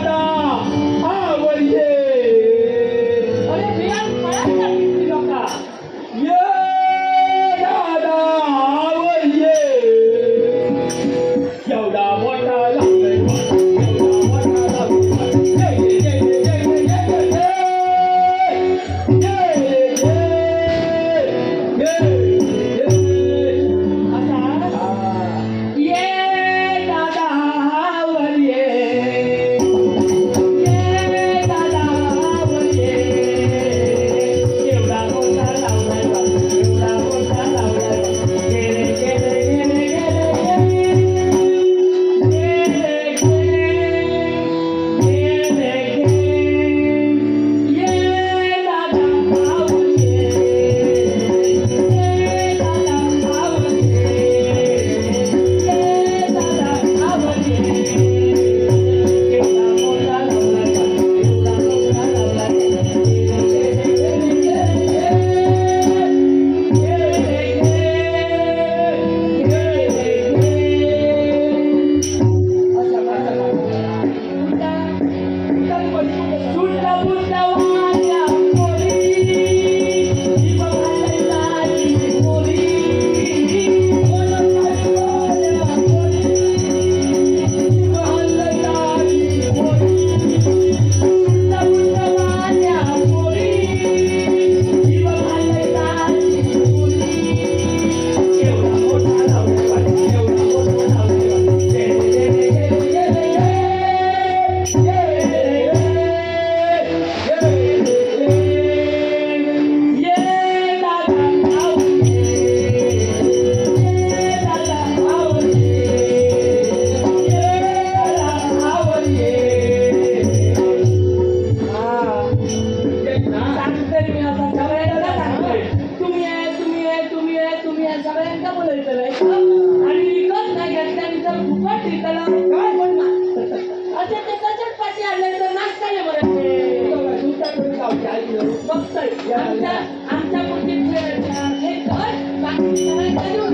하다. बघतोय आमच्या आमच्या कुठे हे घर